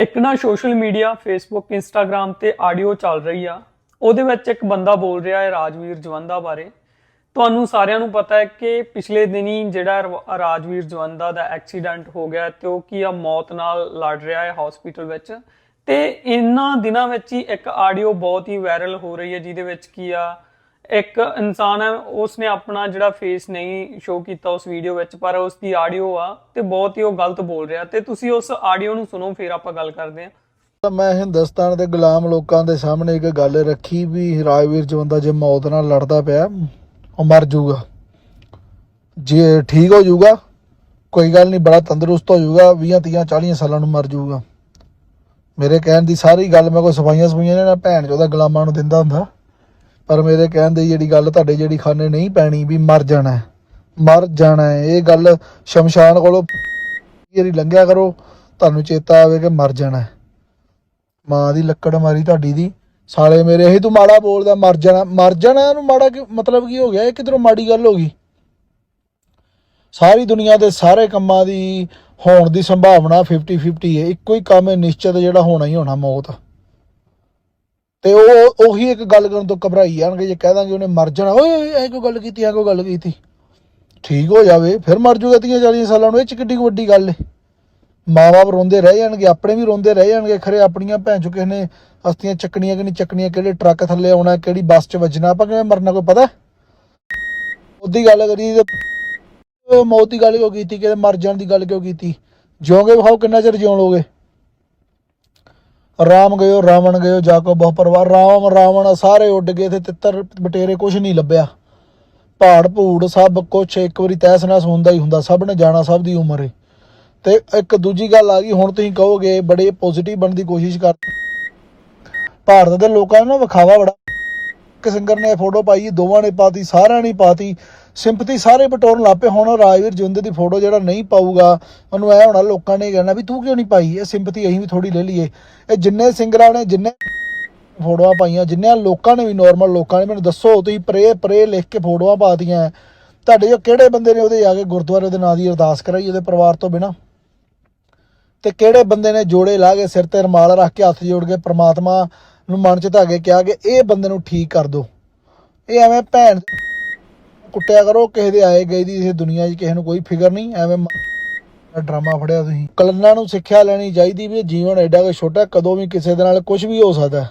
ਇੱਕ ਨਾ social media Facebook Instagram ਤੇ ਆਡੀਓ ਚੱਲ ਰਹੀ ਆ। ਉਹਦੇ ਵਿੱਚ ਇੱਕ ਬੰਦਾ ਬੋਲ ਰਿਹਾ ਹੈ ਰਾਜਵੀਰ ਜਵੰਦਾ ਬਾਰੇ। ਤੁਹਾਨੂੰ ਸਾਰਿਆਂ ਨੂੰ ਪਤਾ ਹੈ ਕਿ ਪਿਛਲੇ ਦਿਨੀ ਜਿਹੜਾ ਰਾਜਵੀਰ ਜਵੰਦਾ ਦਾ ਐਕਸੀਡੈਂਟ ਹੋ ਗਿਆ ਤੇ ਉਹ ਕੀ ਆ, ਮੌਤ ਨਾਲ ਲੜ ਰਿਹਾ ਹੈ ਹਸਪੀਟਲ ਵਿੱਚ। ਤੇ ਇਹਨਾਂ ਦਿਨਾਂ ਵਿੱਚ ਹੀ ਇੱਕ ਆਡੀਓ ਬਹੁਤ ਹੀ ਵਾਇਰਲ ਹੋ ਰਹੀ ਹੈ, ਜਿਹਦੇ ਵਿੱਚ ਕੀ ਆ ਇੱਕ ਇਨਸਾਨ ਹੈ, ਉਸਨੇ ਆਪਣਾ ਜਿਹੜਾ ਫੇਸ ਨਹੀਂ ਸ਼ੋ ਕੀਤਾ ਉਸ ਵੀਡੀਓ ਵਿੱਚ, ਪਰ ਉਸ ਦੀ ਆਡੀਓ ਆ ਤੇ ਬਹੁਤ ਹੀ ਉਹ ਗਲਤ ਬੋਲ ਰਿਹਾ। ਤੇ ਤੁਸੀਂ ਉਸ ਆਡੀਓ ਨੂੰ ਸੁਣੋ, ਫਿਰ ਆਪਾਂ ਗੱਲ ਕਰਦੇ ਹਾਂ। ਤਾਂ ਮੈਂ ਹਿੰਦੁਸਤਾਨ ਦੇ ਗੁਲਾਮ ਲੋਕਾਂ ਦੇ ਸਾਹਮਣੇ ਇੱਕ ਗੱਲ ਰੱਖੀ ਵੀ ਰਾਜਵੀਰ ਜਵੰਦਾ ਜੇ ਮੌਤ ਨਾਲ ਲੜਦਾ ਪਿਆ, ਉਹ ਮਰ ਜਾਊਗਾ। ਜੇ ਠੀਕ ਹੋ ਜਾਊਗਾ, ਕੋਈ ਗੱਲ ਨਹੀਂ, ਬੜਾ ਤੰਦਰੁਸਤ ਹੋ ਜਾਊਗਾ 20 30 40 ਸਾਲਾਂ ਨੂੰ ਮਰ ਜਾਊਗਾ। ਮੇਰੇ ਕਹਿਣ ਦੀ ਸਾਰੀ ਗੱਲ, ਮੈਂ ਕੋਈ ਸਫਾਈਆਂ ਸਫਾਈਆਂ ਨੇ ਨਾ ਭੈਣ ਚੋਦਾ ਗੁਲਾਮਾਂ ਨੂੰ ਦਿੰਦਾ ਹੁੰਦਾ। ਪਰ ਮੇਰੇ ਕਹਿਣ ਦੀ ਜਿਹੜੀ ਗੱਲ ਤੁਹਾਡੇ ਜਿਹੜੀ ਖਾਨੇ ਨਹੀਂ ਪੈਣੀ ਵੀ ਮਰ ਜਾਣਾ ਮਰ ਜਾਣਾ ਹੈ। ਇਹ ਗੱਲ ਸ਼ਮਸ਼ਾਨ ਕੋਲੋਂ ਜਿਹੜੀ ਲੰਘਿਆ ਕਰੋ, ਤੁਹਾਨੂੰ ਚੇਤਾ ਆਵੇ ਕਿ ਮਰ ਜਾਣਾ ਮਾਂ ਦੀ ਲੱਕੜ ਮਾਰੀ ਤੁਹਾਡੀ ਦੀ। ਸਾਲੇ ਮੇਰੇ, ਇਹ ਤੂੰ ਮਾੜਾ ਬੋਲਦਾ, ਮਰ ਜਾਣਾ ਮਰ ਜਾਣਾ ਨੂੰ ਮਾੜਾ ਕੀ ਮਤਲਬ ਕੀ ਹੋ ਗਿਆ? ਇਹ ਕਿਧਰੋਂ ਮਾੜੀ ਗੱਲ ਹੋ ਗਈ? ਸਾਰੀ ਦੁਨੀਆ ਦੇ ਸਾਰੇ ਕੰਮਾਂ ਦੀ ਹੋਣ ਦੀ ਸੰਭਾਵਨਾ 50 50 ਹੈ। ਇੱਕੋ ਹੀ ਕੰਮ ਹੈ, ਨਿਸ਼ਚਿਤ ਜਿਹੜਾ ਹੋਣਾ ਹੀ ਹੋਣਾ, ਮੌਤ। ਤੇ ਉਹ ਉਹੀ ਇੱਕ ਗੱਲ ਕਰਨ ਤੋਂ ਘਬਰਾਈ ਜਾਣਗੇ, ਜੇ ਕਹਿ ਦਾਂਗੇ ਉਹਨੇ ਮਰ ਜਾਣਾ। ਓਏ ਐ ਕੋਈ ਗੱਲ ਕੀਤੀ ਐ ਕੋਈ ਗੱਲ ਕੀਤੀ। ਠੀਕ ਹੋ ਜਾਵੇ, ਫਿਰ ਮਰ ਜੂਗਾ 30 40 ਸਾਲਾਂ ਨੂੰ, ਇਹ ਚ ਕਿੱਡੀ ਵੱਡੀ ਗੱਲ ਏ। ਮਾਂ-ਬਾਪ ਰੋਂਦੇ ਰਹਿ ਜਾਣਗੇ, ਆਪਣੇ ਵੀ ਰੋਂਦੇ ਰਹਿ ਜਾਣਗੇ, ਖਰੇ ਆਪਣੀਆਂ ਭੈਣ ਚੋ ਕਿਸੇ ਨੇ ਅਸਤੀਆਂ ਚੱਕਣੀਆਂ ਕਿ ਨਹੀਂ ਚੱਕਣੀਆਂ, ਕਿਹੜੇ ਟਰੱਕ ਥੱਲੇ ਆਉਣਾ, ਕਿਹੜੀ ਬੱਸ 'ਚ ਵੱਜਣਾ, ਆਪਾਂ ਕਿਵੇਂ ਮਰਨਾ, ਕੋਈ ਪਤਾ? ਉਹਦੀ ਗੱਲ ਕਰੀਏ ਮੌਤ ਦੀ ਗੱਲ ਕਿਉਂ ਕੀਤੀ ਕਿ ਮਰ ਜਾਣ ਦੀ ਗੱਲ ਕਿਉਂ ਕੀਤੀ? ਜਿਉਂਗੇ ਵਿਖਾਓ ਕਿੰਨਾ ਚਿਰ ਜਿਉਣ ਲੋਗੇ ਰਾਮ ਗਇਓ, ਰਾਵਣ ਗਇਓ, ਜਾਕੋ ਬਹੁ ਪਰਵਾਰ। ਰਾਮ ਰਾਵਣ ਸਾਰੇ ਉੱਡ ਗਏ ਤੇ ਤਿੱਤਰ ਬਟੇਰੇ ਕੁਝ ਨਹੀਂ ਲੱਭਿਆ। ਪਹਾੜ ਭੂੜ ਸਭ ਕੁਛ ਇੱਕ ਵਾਰੀ ਤੈਸ ਨਾਸ ਹੁੰਦਾ ਹੀ ਹੁੰਦਾ, ਸਭ ਨੇ ਜਾਣਾ ਸਭ ਦੀ ਉਮਰ ਏ। ਤੇ ਇੱਕ ਦੂਜੀ ਗੱਲ ਆ ਗਈ, ਹੁਣ ਤੁਸੀਂ ਕਹੋਗੇ ਬੜੇ ਪੋਜ਼ਿਟਿਵ ਬਣਨ ਦੀ ਕੋਸ਼ਿਸ਼ ਕਰ ਭਾਰਤ ਦੇ ਲੋਕਾਂ ਨੂੰ ਨਾ ਵਿਖਾਵਾ ਬੜਾ ਇੱਕ ਸਿੰਗਰ ਨੇ ਫੋਟੋ ਪਾਈ, ਦੋਵਾਂ ਨੇ ਪਾਤੀ, ਸਾਰਿਆਂ ਨੇ ਪਾਤੀ। ਸਿੰਪਥੀ ਸਾਰੇ ਬਟੋਰਨ ਲੱਪੇ ਹੁਣ ਰਾਜਵੀਰ ਜੁੰਦੇ ਦੀ ਫੋਟੋ ਜਿਹੜਾ ਨਹੀਂ ਪਾਊਗਾ, ਉਹਨੂੰ ਐ ਹੋਣਾ ਲੋਕਾਂ ਨੇ ਕਹਿਣਾ ਵੀ ਤੂੰ ਕਿਉਂ ਨਹੀਂ ਪਾਈ? ਇਹ ਸਿੰਪਥੀ ਅਸੀਂ ਵੀ ਥੋੜੀ ਲੈ ਲਈਏ। ਇਹ ਜਿੰਨੇ ਸਿੰਗਰਾਂ ਨੇ, ਜਿੰਨੇ ਫੋਟੋਆਂ ਪਾਈਆਂ ਜਿੰਨੇ ਲੋਕਾਂ ਨੇ ਵੀ ਨਾਰਮਲ ਲੋਕਾਂ ਨੇ, ਮੈਨੂੰ ਦੱਸੋ, ਤੁਸੀਂ ਪ੍ਰੇ ਪ੍ਰੇ ਲਿਖ ਕੇ ਫੋਟੋਆਂ ਪਾਤੀਆਂ। ਤੁਹਾਡੇ ਜੋ ਕਿਹੜੇ ਬੰਦੇ ਨੇ ਉਹਦੇ ਜਾ ਕੇ ਗੁਰਦੁਆਰੇ ਦੇ ਨਾਂ ਦੀ ਅਰਦਾਸ ਕਰਾਈ ਉਹਦੇ ਪਰਿਵਾਰ ਤੋਂ ਬਿਨਾ? ਤੇ ਕਿਹੜੇ ਬੰਦੇ ਨੇ ਜੋੜੇ ਲਾ ਕੇ ਸਿਰ ਤੇ ਰਮਾਲ ਰੱਖ ਕੇ ਹੱਥ ਜੋੜ ਕੇ ਪ੍ਰਮਾਤਮਾ ਨੂੰ ਮਨ ਚ ਧਾਗੇ ਕਿਹਾ ਕਿ ਇਹ ਬੰਦੇ ਨੂੰ ਠੀਕ ਕਰ ਦੋ। ਇਹ ਐਵੇਂ ਭੈਣ ਕੁੱਟਿਆ ਕਰੋ, ਕਿਸੇ ਦੇ ਆਏ ਗਏ ਦੀ ਇਸ ਦੁਨੀਆ 'ਚ ਕਿਸੇ ਨੂੰ ਕੋਈ ਫਿਕਰ ਨਹੀਂ, ਐਵੇਂ ਡਰਾਮਾ ਫੜਿਆ ਤੁਸੀਂ। ਕਲੰਨਾਂ ਨੂੰ ਸਿੱਖਿਆ ਲੈਣੀ ਚਾਹੀਦੀ ਵੀ ਜੀਵਨ ਐਡਾ ਕਿ ਛੋਟਾ ਕਦੋਂ ਵੀ ਕਿਸੇ ਦੇ ਨਾਲ ਕੁਝ ਵੀ ਹੋ ਸਕਦਾ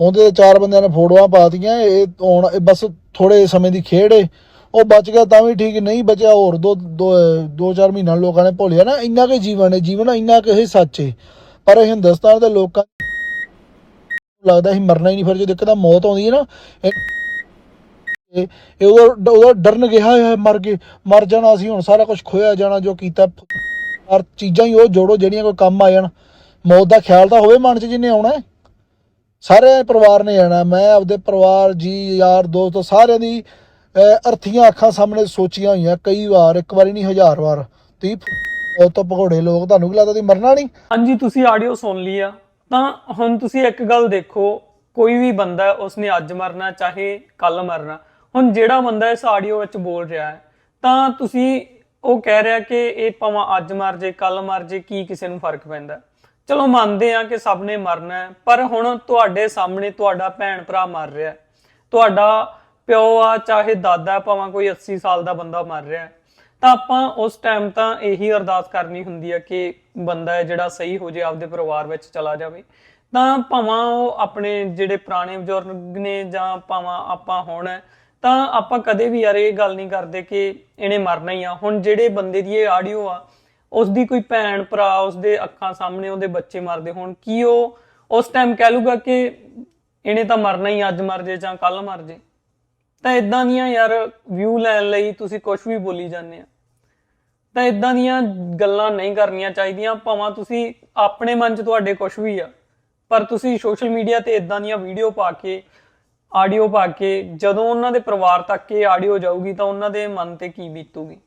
ਉਹਦੇ ਤੇ ਚਾਰ ਬੰਦਿਆਂ ਨੇ ਫੋਟੋਆਂ ਪਾਤੀਆਂ, ਇਹ ਹੁਣ ਬਸ ਥੋੜੇ ਸਮੇਂ ਦੀ ਖੇਡ ਏ। ਉਹ ਬਚ ਗਿਆ ਤਾਂ ਵੀ ਠੀਕ, ਨਹੀਂ ਬਚਿਆ ਹੋਰ ਦੋ ਦੋ ਦੋ, ਚਾਰ ਮਹੀਨਾ ਲੋਕਾਂ ਨੇ ਭੁੱਲਿਆ ਨਾ ਇੰਨਾ ਕਿ ਜੀਵਨ ਹੈ ਜੀਵਨ ਇੰਨਾ ਕਿ ਇਹ ਸੱਚ ਹੈ ਪਰ ਇਹ ਹਿੰਦੁਸਤਾਨ ਦੇ ਲੋਕਾਂ ਲੱਗਦਾ ਸੀ ਮਰਨਾ ਹੀ ਨਹੀਂ, ਫਿਰ ਜਦੋਂ ਇੱਕਦਮ ਮੌਤ ਆਉਂਦੀ ਹੈ ਨਾ, ਇਹ ਉਹਦਾ ਉਹਦਾ ਡਰਨ ਗਿਆ ਹੋਇਆ ਮਰ ਗਏ, ਮਰ ਜਾਣਾ ਅਸੀਂ ਹੁਣ ਸਾਰਾ ਕੁਝ ਖੋਇਆ ਜਾਣਾ ਜੋ ਕੀਤਾ ਪਰ ਚੀਜ਼ਾਂ ਹੀ ਉਹ ਜੋੜੋ ਜਿਹੜੀਆਂ ਕੋਈ ਕੰਮ ਆ ਜਾਣ। ਮੌਤ ਦਾ ਖਿਆਲ ਤਾਂ ਹੋਵੇ ਮਨ 'ਚ ਜਿੰਨੇ ਆਉਣਾ ਹੈ। ਸਾਰੇ ਪਰਿਵਾਰ ਨੇ ਜਾਣਾ ਮੈਂ ਆਪਦੇ ਪਰਿਵਾਰ, ਜੀ, ਯਾਰ, ਦੋਸਤ, ਸਾਰਿਆਂ ਦੀ ਅਰਥੀਆਂ, ਅੱਖਾਂ ਸਾਹਮਣੇ ਸੋਚੀਆਂ ਹੋਈਆਂ, ਕਈ ਵਾਰ, ਇੱਕ ਵਾਰੀ ਨਹੀਂ, ਹਜ਼ਾਰ ਵਾਰ। ਤੁਸੀਂ ਉਹ ਤੋਂ ਭਗੋੜੇ ਲੋਕ, ਤੁਹਾਨੂੰ ਕੀ ਲੱਗਦਾ, ਤੁਸੀਂ ਮਰਨਾ ਨਹੀਂ? ਹਾਂਜੀ, ਤੁਸੀਂ ਆਡੀਓ ਸੁਣ ਲਈ ਆ। ਤਾਂ ਹੁਣ ਤੁਸੀਂ ਇੱਕ ਗੱਲ ਦੇਖੋ, ਕੋਈ ਵੀ ਬੰਦਾ ਉਸਨੇ ਅੱਜ ਮਰਨਾ, ਚਾਹੇ ਕੱਲ ਮਰਨਾ। ਹੁਣ ਜਿਹੜਾ ਬੰਦਾ ਇਸ ਆਡੀਓ ਵਿੱਚ ਬੋਲ ਰਿਹਾ ਹੈ, ਤਾਂ ਤੁਸੀਂ ਉਹ ਕਹਿ ਰਿਹਾ ਕਿ ਇਹ ਭਾਵੇਂ ਅੱਜ ਮਰ ਜੇ, ਕੱਲ ਮਰ ਜੇ, ਕੀ ਕਿਸੇ ਨੂੰ ਫ਼ਰਕ ਪੈਂਦਾ ਚਲੋ ਮੰਨਦੇ ਆ ਕਿ ਸਭ ਨੇ ਮਰਨਾ ਹੈ, ਪਰ ਹੁਣ ਤੁਹਾਡੇ ਸਾਹਮਣੇ ਤੁਹਾਡਾ ਭੈਣ ਭਰਾ ਮਰ ਰਿਹਾ ਤੁਹਾਡਾ ਪਿਓ ਆ, ਚਾਹੇ ਦਾਦਾ ਭਾਵੇਂ ਕੋਈ 80 ਸਾਲ ਦਾ ਬੰਦਾ ਮਰ ਰਿਹਾ ਤਾਂ ਆਪਾਂ ਉਸ ਟਾਈਮ ਤਾਂ ਇਹੀ ਅਰਦਾਸ ਕਰਨੀ ਹੁੰਦੀ ਹੈ ਕਿ ਬੰਦਾ ਹੈ ਜਿਹੜਾ ਸਹੀ ਹੋ ਜੇ ਆਪਦੇ ਪਰਿਵਾਰ ਵਿੱਚ ਚਲਾ ਜਾਵੇ। ਤਾਂ ਭਾਵਾਂ ਉਹ ਆਪਣੇ ਜਿਹੜੇ ਪੁਰਾਣੇ ਬਜ਼ੁਰਗ ਨੇ ਜਾਂ ਭਾਵਾਂ ਆਪਾਂ ਹੁਣ ਤਾਂ ਆਪਾਂ ਕਦੇ ਵੀ ਯਾਰ ਇਹ ਗੱਲ ਨਹੀਂ ਕਰਦੇ ਕਿ ਇਹਨੇ ਮਰਨਾ ਹੀ ਆ। ਹੁਣ ਜਿਹੜੇ ਬੰਦੇ ਦੀ ਇਹ ਆਡੀਓ ਆ ਉਸ ਦੀ ਕੋਈ ਭੈਣ, ਭਰਾ ਉਸ ਦੇ ਅੱਖਾਂ ਸਾਹਮਣੇ ਉਹਦੇ ਬੱਚੇ ਮਰਦੇ ਹੋਣ, ਕੀ ਉਹ ਉਸ ਟਾਈਮ ਕਹਿ ਲੂਗਾ ਕਿ ਇਹਨੇ ਤਾਂ ਮਰਨਾ ਹੀ ਅੱਜ ਮਰ ਜੇ ਜਾਂ ਕੱਲ ਮਰ ਜੇ ਤਾਂ ਇਦਾਂ ਦੀਆਂ ਯਾਰ ਵਿਊ ਲੈਣ ਲਈ ਤੁਸੀਂ ਕੁਝ ਵੀ ਬੋਲੀ ਜਾਂਦੇ ਆ। ਤਾਂ ਇਦਾਂ ਦੀਆਂ ਗੱਲਾਂ ਨਹੀਂ ਕਰਨੀਆਂ ਚਾਹੀਦੀਆਂ, ਭਾਵੇਂ ਤੁਸੀਂ ਆਪਣੇ ਮਨ 'ਚ ਤੁਹਾਡੇ ਕੁਝ ਵੀ ਆ। ਪਰ ਤੁਸੀਂ ਸੋਸ਼ਲ ਮੀਡੀਆ ਤੇ ਇਦਾਂ ਦੀਆਂ ਵੀਡੀਓ ਪਾ ਕੇ ਆਡੀਓ ਪਾ ਕੇ, ਜਦੋਂ ਉਹਨਾਂ ਦੇ ਪਰਿਵਾਰ ਤੱਕ ਇਹ ਆਡੀਓ ਜਾਊਗੀ ਤਾਂ ਉਹਨਾਂ ਦੇ ਮਨ ਤੇ ਕੀ ਬੀਤੂਗੀ?